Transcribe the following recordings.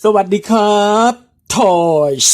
สวัสดีครับ Toys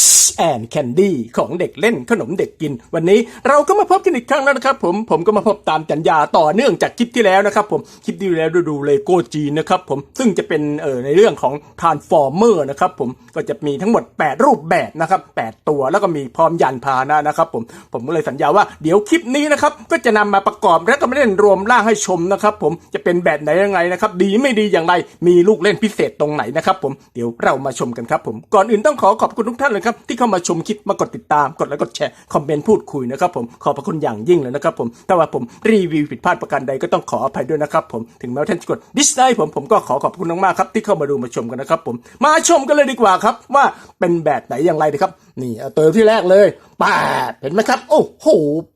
and Candy ของเด็กเล่นขนมเด็กกิน วันนี้เราก็มาพบกันอีกครั้งแล้วนะครับผมผมก็มาพบตามสัญญาต่อเนื่องจากคลิปที่แล้วนะครับผมคลิปที่แล้วดูดูเลโก้จีนนะครับผมซึ่งจะเป็นเอ่อในเรื่องของ Transformer นะครับผมก็จะมีทั้งหมด 8 รูปแบบนะครับ8ตัวแล้วก็มีพร้อมยานพาหนะนะครับผมผมก็เลยสัญญาว่าเดี๋ยวคลิปนี้นะครับก็จะนำมาประกอบและก็มาเล่นรวมร่างให้ชมนะครับผมจะเป็นแบบไหนยังไงนะครับดีไม่ดีอย่างไรมีลูกเล่นพิเศษตรงไหนนะครับผมเดี๋ยวเรามาชมกันครับผมก่อนอื่นต้องขอขอบคุณทุกท่านเลยครับที่เข้ามาชมคลิปมากดติดตามกดไลค์กดแชร์คอมเมนต์พูดคุยนะครับผมขอบพระคุณอย่างยิ่งเลยนะครับผมถ้าว่าผมรีวิวผิดพลาดประการใดก็ต้องขออภัยด้วยนะครับผมถึงแม้ว่าท่านจะกดดิสไลค์ผมผมก็ขอขอบคุณมากๆครับที่เข้ามาดูมาชมกันนะครับผมมาชมกันเลยดีกว่าครับว่าเป็นแบบไหนอย่างไรนะครับนี่เตัวที่แรกเลยปาดเห็นไหมครับ โอ้โห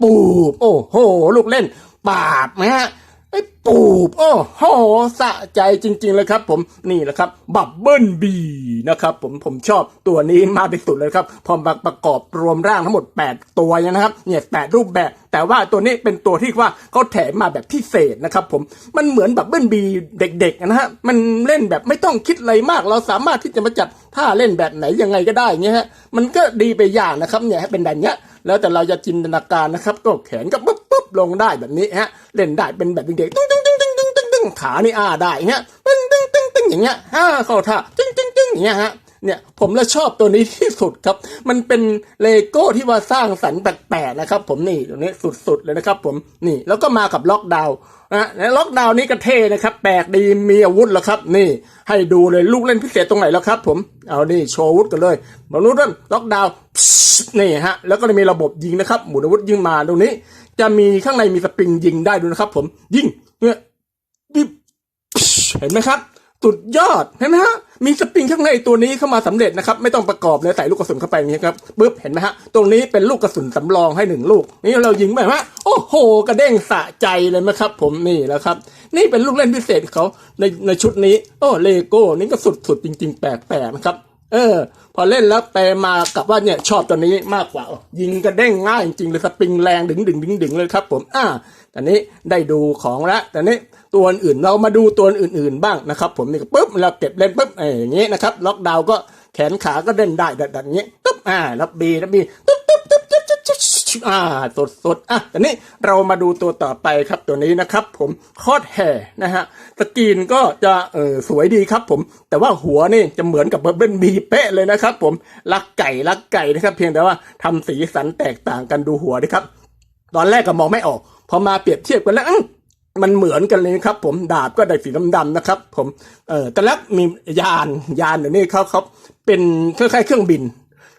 ปูบโอ้โหลูกเล่นปาดนะฮะ ไอ้ปูบโอ้โหสะใจจริง ๆ เลยครับ ผมนี่แหละครับบับเบิลบีนะครับผมผมชอบตัวนี้มากที่สุดเลยครับ พอมาประกอบรวมร่างทั้งหมด 8 ตัวนะครับเนี่ยแปดรูปแบบ แต่ว่าตัวนี้เป็นตัวที่ว่าเขาแถมมาแบบพิเศษนะครับ ผมมันเหมือนบับเบิลบีเด็ก ๆ นะฮะมันเล่นแบบไม่ต้องคิดอะไรมาก เราสามารถที่จะมาจัดท่าเล่นแบบไหนยังไงก็ได้เงี้ยฮะมันก็ดีไปอย่างนะครับเนี่ยเป็นแบบเนี้ยแล้วแต่เราจะจินตนาการนะครับ ก็แขนก็ปุ๊บ ปุ๊บลงได้แบบนี้ฮะเล่นได้เป็นแบบเด็กๆตึ้งตึ้งตึ้งตึ้งตึ้งตึ้งขานี่อ้าได้เงี้ยตึ้งตึ้งตึ้งตึ้งอย่างเงี้ยฮ่าเข้าท่าตึ้งตึ้งตึ้งอย่างเงี้ยฮะ เนี่ยผมละชอบตัวนี้ที่สุดครับ มันเป็นเลโก้ที่ว่าสร้างสรรค์แปลกๆนะครับ ผมนี่ตัวนี้สุดๆเลยนะครับ ผมนี่แล้วก็มากับล็อกดาวน์นะและล็อกดาวน์นี้ก็เท่นะครับแปลกดีมีอาวุธแล้วครับ นี่ให้ดูเลยลูกเล่นพิเศษตรงไหนแล้วครับ ผมเอานี่โชว์อาวุธกันเลยมาลุ้นล็อกดาวน์นี่ฮะแล้วก็จะมีระบบยิงนะครับ หมุนอาวุธยิงมาตรงนี้ จะมีข้างในมีสปริงยิงได้ด้วยนะครับ ผมยิงเนี่ยยิบเห็นไหมครับ สุดยอดเห็นไหมฮะมีสปริงข้างในตัวนี้เข้ามาสำเร็จนะครับไม่ต้องประกอบเลยใส่ลูกกระสุนเข้าไปอย่างนี้ครับปึ๊บเห็นไหมฮะตรงนี้เป็นลูกกระสุนสำรองให้หนึ่งลูก นี่เรายิงไปฮะโอ้โห กระเด้งสะใจเลยไหมครับ ผมนี่แล้วครับ นี่เป็นลูกเล่นพิเศษเขาในในชุดนี้ โอ้เลโก้นี่ก็สุดๆจริง ๆ แปลกๆนะครับเออ พอเล่นแล้วไปมากับว่าเนี่ยชอบตัวนี้มากกว่า ยิงกระเด้งง่ายจริงๆเลยสปริงแรงดึงดึงดึงดึงเลยครับ ผมอ่าตอนนี้ได้ดูของแล้วแต่นี้ ตัวอื่นเรามาดูตัวอื่นๆบ้างนะครับ ผมนี่ก็ปุ๊บเราเก็บเล่นปุ๊บเอออย่างงี้นะครับ ล็อกดาวน์ก็แขนขาก็เล่นได้แบบอย่างงี้ตุ๊บอ่าแล้วบีแล้วบีตุ๊บตุ๊บตุ๊บตุ๊บตุ๊บตุ๊บอ่าสดสดอะตอนนี้เรามาดูตัวต่อไปครับตัวนี้นะครับ ผมคอดแห่นะฮะสกีนก็จะเออสวยดีครับผม แต่ว่าหัวนี่จะเหมือนกับเบอร์เบิลบีเป๊ะเลยนะครับ ผมลักไก่ลักไก่นะครับ เพียงแต่ว่าทำสีสันแตกต่างกันดูหัวนะครับ ตอนแรกก็มองไม่ออก พอมาเปรียบเทียบกันแล้ว มันเหมือนกันเลยครับ ผมดาบก็ได้สีดำๆนะครับ ผมเออแต่แล้วมียานยานเดี๋ยวนี้เขาเขาเป็นคล้ายๆเครื่องบิน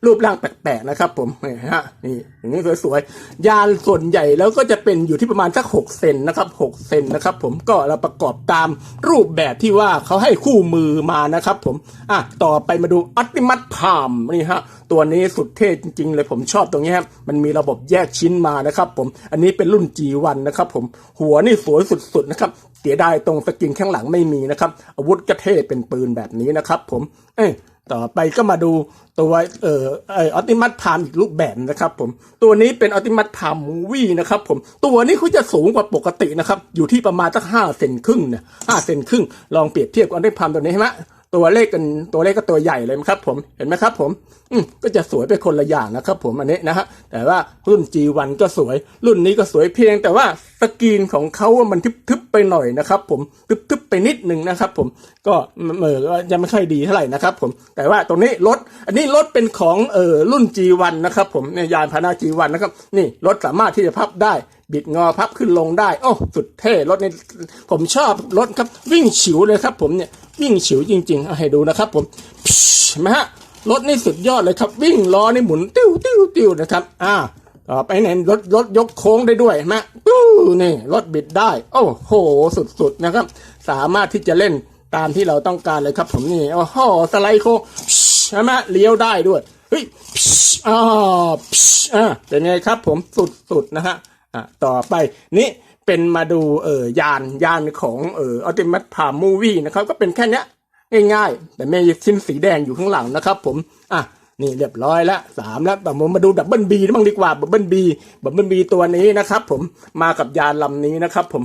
รูปร่างแปลกๆนะครับ ผมนี่ฮะนี่อย่างนี้สวยๆยานส่วนใหญ่แล้วก็จะเป็นอยู่ที่ประมาณสักหกเซนนะครับหกเซนนะครับผมก็เราประกอบตามรูปแบบที่ว่าเขาให้คู่มือมานะครับ ผมอะต่อไปมาดูอัติมัตพามนี่ฮะตัวนี้สุดเท่จริง ๆ เลยผมชอบตรงนี้ครับมันมีระบบแยกชิ้นมานะครับ ผมอันนี้เป็นรุ่น G1 นะครับ ผมหัวนี่สวยสุดๆนะครับเสียดายตรงสกินข้างหลังไม่มีนะครับ อาวุธก็เท่เป็นปืนแบบนี้นะครับ ผม เอ้ ต่อไปก็มาดูตัวเอ่ออออติมัตพามอีกรูปแบบนะครับผมตัวนี้เป็นออติมัตพามมูวี่นะครับผมตัวนี้เขาจะสูงกว่าปกตินะครับอยู่ที่ประมาณสักห้าเซนครึ่งเนี่ยห้าเซนครึ่งลองเปรียบเทียบกับอติมัตพามตัวนี้ใช่ไหม ตัวเลขกันตัวเลขก็ตัวใหญ่เลยครับผมเห็นไหมครับผมอืมก็จะสวยไปคนละอย่างนะครับผมอันนี้นะฮะแต่ว่ารุ่น G1 ก็สวย รุ่นนี้ก็สวยเพียง แต่ว่าสกรีนของเขาว่ามันทึบๆไปหน่อยนะครับ ผมทึบๆไปนิดนึงนะครับ ผมก็เออก็ยังไม่ค่อยดีเท่าไหร่นะครับ ผมแต่ว่าตรงนี้รถ อันนี้รถเป็นของเออรุ่น G1 นะครับ ผมเนี่ยยานพาหนะ G1 นะครับ นี่รถสามารถที่จะพับได้บิดงอพับขึ้นลงได้ โอ้ สุดเท่รถนี้ผมชอบรถครับวิ่งฉิวเลยครับ ผมเนี่ย วิ่งฉิวจริงๆเอาให้ดูนะครับ ผมเห็นไหมฮะรถนี่สุดยอดเลยครับ วิ่งล้อนี่หมุนติ้วติ้วติ้วนะครับอ่าต่อไปเนี่ยรถรถยกโค้งได้ด้วยเห็นไหมตู้นี่รถบิดได้ โอ้โห สุดๆนะครับ สามารถที่จะเล่นตามที่เราต้องการเลยครับ ผมนี่โอ้โหสไลด์โค้งใช่ไหมเลี้ยวได้ด้วยเฮ้ยอ่าอ่าเป็นไงครับ ผมสุดๆนะฮะ อะต่อไปนี่เป็นมาดูเออยานยานของเอออัลติมัตพามูวี่นะครับก็เป็นแค่เนี้ยง่ายๆ แต่มีชิ้นสีแดงอยู่ข้างหลังนะครับผมอะนี่เรียบร้อยแล้วสามแล้วแต่ผมมาดูดับเบิลบีบ้างดีกว่าดับเบิลบีดับเบิลบีตัวนี้นะครับผมมากับยานลำนี้นะครับผม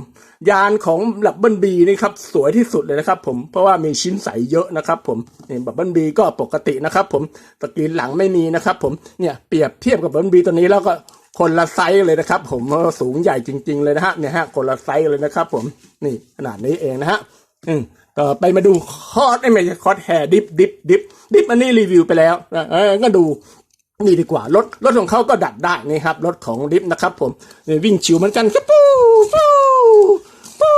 ยานของดับเบิลบีนี่ครับสวยที่สุดเลยนะครับผมเพราะว่ามีชิ้นใสเยอะนะครับผมนี่ดับเบิลบีก็ปกตินะครับผมสกรีนหลังไม่มีนะครับผมเนี่ยเปรียบเทียบกับดับเบิลบีตัวนี้แล้วก็ คนละไซส์เลยนะครับ ผมสูงใหญ่จริง ๆ เลยนะฮะเนี่ยฮะคนละไซส์เลยนะครับ ผมนี่ขนาดนี้เองนะฮะอืมต่อไปมาดูคอร์สไม่ใช่คอร์สแฮร์ดิฟดิฟดิฟดิฟอันนี้รีวิวไปแล้วเออก็ดูนี่ดีกว่ารถรถของเขาก็ดัดได้นี่ครับรถของดิฟนะครับ ผมนี่วิ่งชิวเหมือนกันครับปูปูปู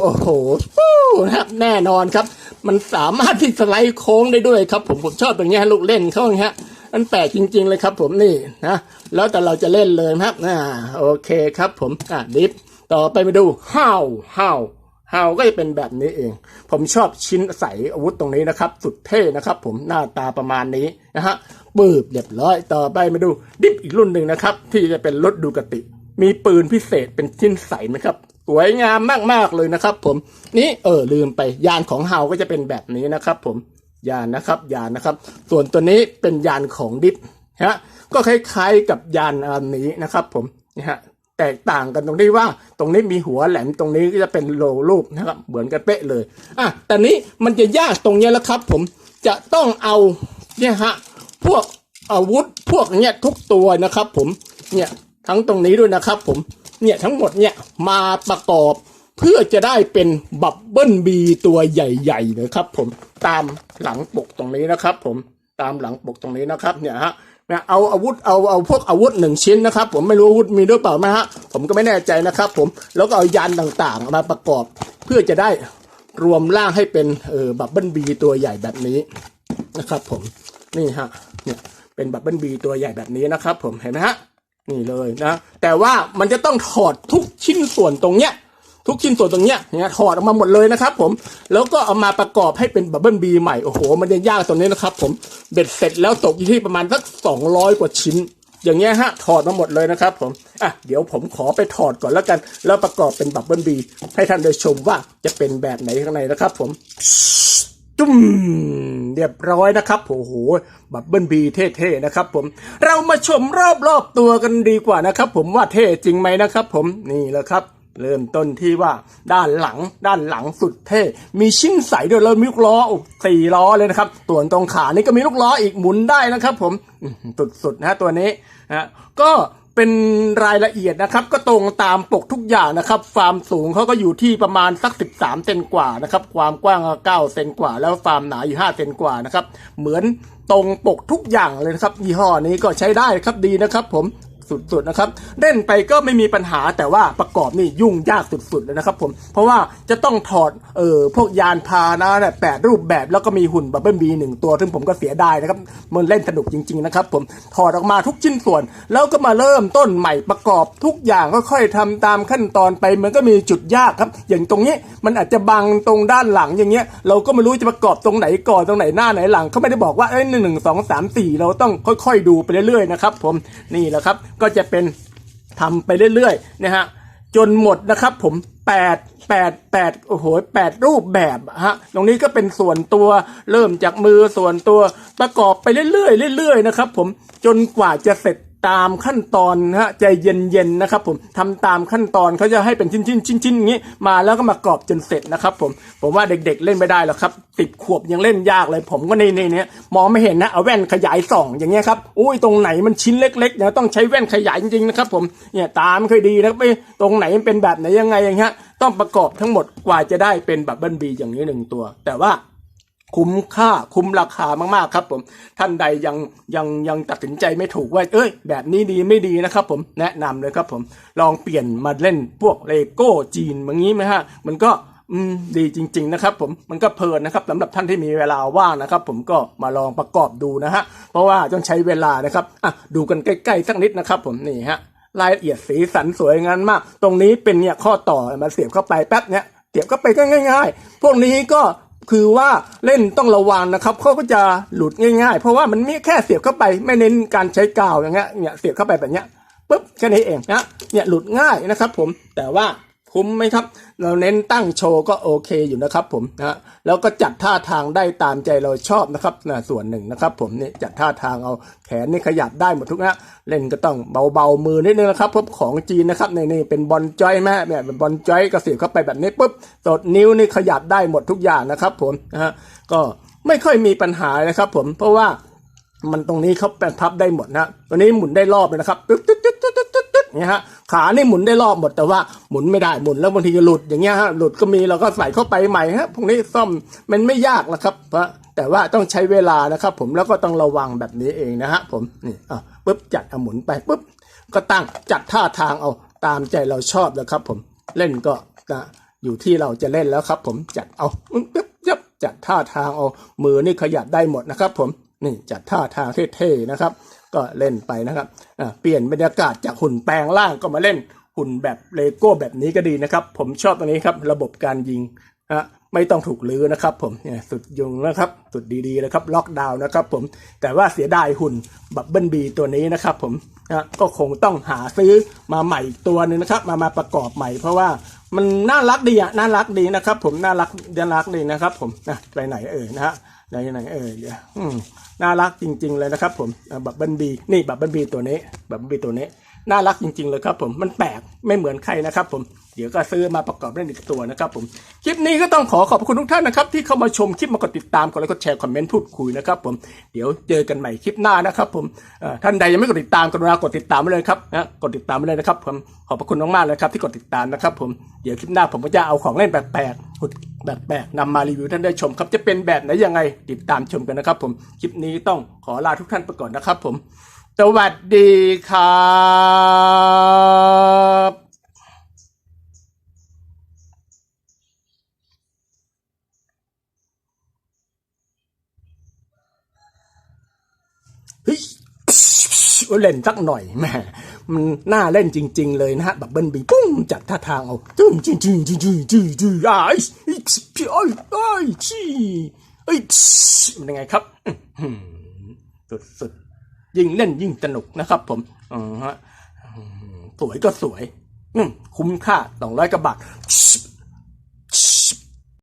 โอ้โหปูนะครับแน่นอนครับ มันสามารถที่สไลด์โค้งได้ด้วยครับ ผมผมชอบตรงนี้ลูกเล่นเขาเงี้ย มันแปลกจริง ๆ เลยครับผมนี่นะแล้วแต่เราจะเล่นเลยครับอ่าโอเคครับผมอะดิฟต่อไปมาดูห้าวห้าวฮาก็จะเป็นแบบนี้เอง ผมชอบชิ้นใส่อาวุธตรงนี้นะครับ สุดเท่นะครับผมหน้าตาประมาณนี้นะฮะปืบเรียบร้อยต่อไปมาดูดิฟอีกรุ่นหนึ่งนะครับ ที่จะเป็นรถดูกติ มีปืนพิเศษเป็นชิ้นใสนะครับสวยงามมากๆเลยนะครับ ผมนี่เออลืมไปยานของเฮาก็จะเป็นแบบนี้นะครับ ผม ยานนะครับยานนะครับ ส่วนตัวนี้เป็นยานของดิฟฮะก็คล้ายๆกับยานอันนี้นะครับ ผมนะฮะแตกต่างกันตรงที่ว่าตรงนี้มีหัวแหลมตรงนี้ก็จะเป็นโลรูปนะครับเหมือนกันเป๊ะเลยอะแต่นี้มันจะยากตรงเนี้ยแล้วครับ ผมจะต้องเอาเนี่ยฮะพวกอาวุธพวกเนี้ยทุกตัวนะครับ ผมเนี่ยทั้งตรงนี้ด้วยนะครับ ผมเนี่ยทั้งหมดเนี่ยมาประกอบ เพื่อจะได้เป็นบับเบิลบีตัวใหญ่ๆเลยครับ ผมตามหลังปกตรงนี้นะครับ ผมตามหลังปกตรงนี้นะครับ เนี่ยฮะเนี่ยเอาอาวุธเอาเอาพวกอาวุธหนึ่งชิ้นนะครับ ผมไม่รู้อาวุธมีหรือเปล่านะฮะผมก็ไม่แน่ใจนะครับ ผมแล้วก็เอายานต่างๆ มาประกอบ เพื่อจะได้รวมร่างให้เป็นเออบับเบิลบีตัวใหญ่แบบนี้นะครับ ผมนี่ฮะเนี่ยเป็นบับเบิลบีตัวใหญ่แบบนี้นะครับ ผมเห็นไหมฮะนี่เลยนะแต่ว่ามันจะต้องถอดทุกชิ้นส่วนตรงเนี้ย ทุกชิ้นส่วนตรงเนี้ยเนี่ยถอดออกมาหมดเลยนะครับผมแล้วก็เอามาประกอบให้เป็นบับเบิลบีใหม่โอ้โหมันจะยากตรงนี้นะครับผมเบ็ดเสร็จแล้วตกอยู่ที่ประมาณสักสองร้อยกว่าชิ้น อย่างเงี้ยฮะถอดมาหมดเลยนะครับผมอะเดี๋ยวผมขอไปถอดก่อนแล้วกัน แล้วประกอบเป็นบับเบิลบีให้ท่านได้ชมว่าจะเป็นแบบไหนข้างในนะครับผมจุ้มเรียบร้อยนะครับโอ้โหบับเบิลบีเท่ๆนะครับผมเรามาชมรอบๆตัวกันดีกว่านะครับ ผมว่าเท่จริงไหมนะครับ ผมนี่แหละครับ เริ่มต้นที่ว่าด้านหลังด้านหลังสุดเท่ มีชิ้นใสด้วยแล้วมีลูกล้อสี่ล้อเลยนะครับส่วนตรงขานี่ก็มีลูกล้ออีกหมุนได้นะครับ ผมสุดๆนะตัวนี้นะก็เป็นรายละเอียดนะครับ ก็ตรงตามปกทุกอย่างนะครับความสูงเขาก็อยู่ที่ประมาณสัก 13เซนกว่านะครับ ความกว้างก็9เซนกว่า แล้วความหนาอยู่5เซนกว่านะครับ เหมือนตรงปกทุกอย่างเลยนะครับยี่ห้อนี้ก็ใช้ได้ครับดีนะครับ ผม สุดๆนะครับเล่นไปก็ไม่มีปัญหาแต่ว่าประกอบนี่ยุ่งยากสุดๆเลยนะครับผมเพราะว่าจะต้องถอดเอ่อพวกยานพาหนะเนี่ยแปดรูปแบบแล้วก็มีหุ่นบับเบิลบีหนึ่งตัว ซึ่งผมก็เสียดายนะครับมันเล่นสนุกจริง ๆนะครับผมถอดออกมาทุกชิ้นส่วน แล้วก็มาเริ่มต้นใหม่ประกอบทุกอย่างค่อยๆทำตามขั้นตอนไปมันก็มีจุดยากครับ อย่างตรงนี้มันอาจจะบังตรงด้านหลังอย่างเงี้ยเราก็ไม่รู้จะประกอบตรงไหนก่อนตรงไหนหน้าไหนหลังเขาไม่ได้บอกว่าเอ้ยหนึ่งสองสามสี่เราต้องค่อย ๆ ดูไปเรื่อยๆนะครับผมนี่แหละครับก็จะเป็นทำไปเรื่อยๆนะฮะจนหมดนะครับผมแปดแปดแปดโอ้โหแปดรูปแบบฮะตรงนี้ก็เป็นส่วนตัวเริ่มจากมือส่วนตัวประกอบไปเรื่อยๆเรื่อยๆนะครับผมจนกว่าจะเสร็จตามขั้นตอนนะฮะใจเย็นๆนะครับผมทำตามขั้นตอนเขาจะให้เป็นชิ้นๆชิ้นๆอย่างนี้มาแล้วก็มากรอบจนเสร็จนะครับผมผมว่าเด็กๆเล่นไม่ได้หรอกครับสิบขวบยังเล่นยากเลย ผมก็ในในเนี้ยมองไม่เห็นนะเอาแว่นขยายส่องอย่างเงี้ยครับอุ้ยตรงไหนมันชิ้นเล็กๆเนี่ยต้องใช้แว่นขยายจริงๆนะครับผมเนี่ยตาม่ค่อยดีนะครับไม่ตรงไหนมันเป็นแบบไหนยังไงอย่างเงี้ยต้องประกอบทั้งหมดกว่าจะได้เป็นบับเบิลบีอย่างนี้หนึ่งตัว แต่ว่า คุ้มค่าคุ้มราคามากๆครับผมท่านใดยังยังยังตัดสินใจไม่ถูกว่าเอ้ย แบบนี้ดีไม่ดีนะครับผมแนะนำเลยครับผมลองเปลี่ยนมาเล่นพวกเลโก้จีนอย่างนี้ไหมฮะมันก็อืมดีจริง ๆ นะครับ ผมมันก็เพลินนะครับสำหรับท่านที่มีเวลาว่างนะครับ ผมก็มาลองประกอบดูนะฮะเพราะว่าต้องใช้เวลานะครับอะดูกันใกล้ๆสักนิดนะครับ ผมนี่ฮะรายละเอียดสีสันสวยงามมาก ตรงนี้เป็นเนี่ยข้อต่อมาเสียบเข้าไปแป๊บเนี่ยเสียบเข้าไปก็ง่าย ๆ พวกนี้ก็ คือว่าเล่นต้องระวังนะครับเขาก็จะหลุดง่ายๆ เพราะว่ามันมีแค่เสียบเข้าไปไม่เน้นการใช้กาวอย่างเงี้ยเนี่ยเสียบเข้าไปแบบเนี้ยปุ๊บแค่นี้เองนะเนี่ยหลุดง่ายนะครับผมแต่ว่า คุ้มไหมครับ เราเน้นตั้งโชว์ก็โอเคอยู่นะครับผมนะแล้วก็จัดท่าทางได้ตามใจเราชอบนะครับนะส่วนหนึ่งนะครับ ผมนี่จัดท่าทางเอาแขนนี่ขยับได้หมดทุกนะเล่นก็ต้องเบาๆมือนิดนึงนะครับพราะของจีนนะครับในนี่เป็นบอลจอยแม่เนี่ยเป็นบอลจอยก็เสีบเข้าไปแบบนี้ปุ๊บตดนิ้วนี่ขยับได้หมดทุกอย่างนะครับ ผมนะฮะก็ไม่ค่อยมีปัญหานะครับ ผมเพราะว่ามันตรงนี้เขาแปลพับได้หมดนะตัวนี้หมุนได้รอบเลยนะครับตึ๊ดตึ๊ดตึ๊ดตึ๊ด เนี่ยฮะขานี่หมุนได้รอบหมดแต่ว่าหมุนไม่ได้หมุนแล้วบางทีก็หลุดอย่างเงี้ยฮะหลุดก็มีเราก็ใส่เข้าไปใหม่ฮะพวกนี้ซ่อมมันไม่ยากนะครับเพราะแต่ว่าต้องใช้เวลานะครับ ผมแล้วก็ต้องระวังแบบนี้เองนะฮะผมนี่อะปุ๊บจัดเอาหมุนไปปุ๊บก็ตั้งจัดท่าทางเอาตามใจเราชอบนะครับ ผมเล่นก็นะอยู่ที่เราจะเล่นแล้วครับ ผมจัดเอาปึ๊บยับจัดท่าทางเอามือนี่ขยับได้หมดนะครับ ผมนี่จัดท่าทางเท่ๆนะครับ ก็เล่นไปนะครับอ่าเปลี่ยนบรรยากาศจากหุ่นแปลงร่างก็มาเล่นหุ่นแบบเลโก้แบบนี้ก็ดีนะครับ ผมชอบตรงนี้ครับระบบการยิงนะไม่ต้องถูกลื้อนะครับ ผมเนี่ยสุดยุงนะครับ สุดดีๆนะครับล็อกดาวน์นะครับ ผมแต่ว่าเสียดายหุ่นบับเบิลบีตัวนี้นะครับ ผมนะก็คงต้องหาซื้อมาใหม่ตัวหนึงนะครับ มามาประกอบใหม่เพราะว่ามันน่ารักดีอะน่ารักดีนะครับ ผมน่ารักน่ารักดีนะครับ ผมนะไปไหนเอ่ยนะฮะ ไหนไหนเออเดี๋ยวน่ารักจริง ๆ เลยนะครับ ผมบับเบิลบีนี่บับเบิลบีตัวนี้บับเบิลบีตัวนี้น่ารักจริง ๆ เลยครับผมมันแปลกไม่เหมือนใครนะครับผมเดี๋ยวก็ซื้อมาประกอบเล่นอีกตัวนะครับผมคลิปนี้ก็ต้องขอขอบคุณทุกท่านนะครับ ที่เข้ามาชมคลิปมากดติดตามกดไลค์กดแชร์คอมเมนต์พูดคุยนะครับผมเดี๋ยวเจอกันใหม่คลิปหน้านะครับผมท่านใดยังไม่กดติดตามกรุณากดติดตามไว้เลยครับนะกดติดตามไว้เลยนะครับผมขอบพระคุณมากๆเลยครับที่กดติดตามนะครับผมเดี๋ยวคลิปหน้าผมก็จะเอาของเล่นแปลก หุ่นแปลกๆนำมารีวิวท่านได้ชมครับจะเป็นแบบไหนยังไงติดตามชมกันนะครับ ผมคลิปนี้ต้องขอลาทุกท่านไปก่อนนะครับผม สวัสดีครับเฮ้ยเล่นสักหน่อยแม่ มันน่าเล่นจริง ๆ เลยนะฮะบับเบิ้ลบีปุ้งจัดท่าทางเอาจึ้งจึ้งจึ้งจึ้งจึ้งจึ้งจึ้งไอ้ไอ้พี่ไอ้ไอ้ชี้ไอ้มันยังไงครับสุดสุดยิ่งเล่นยิ่งสนุกนะครับ ผมอ๋อฮะสวยก็สวยอืมคุ้มค่าสองร้อยกว่าบาท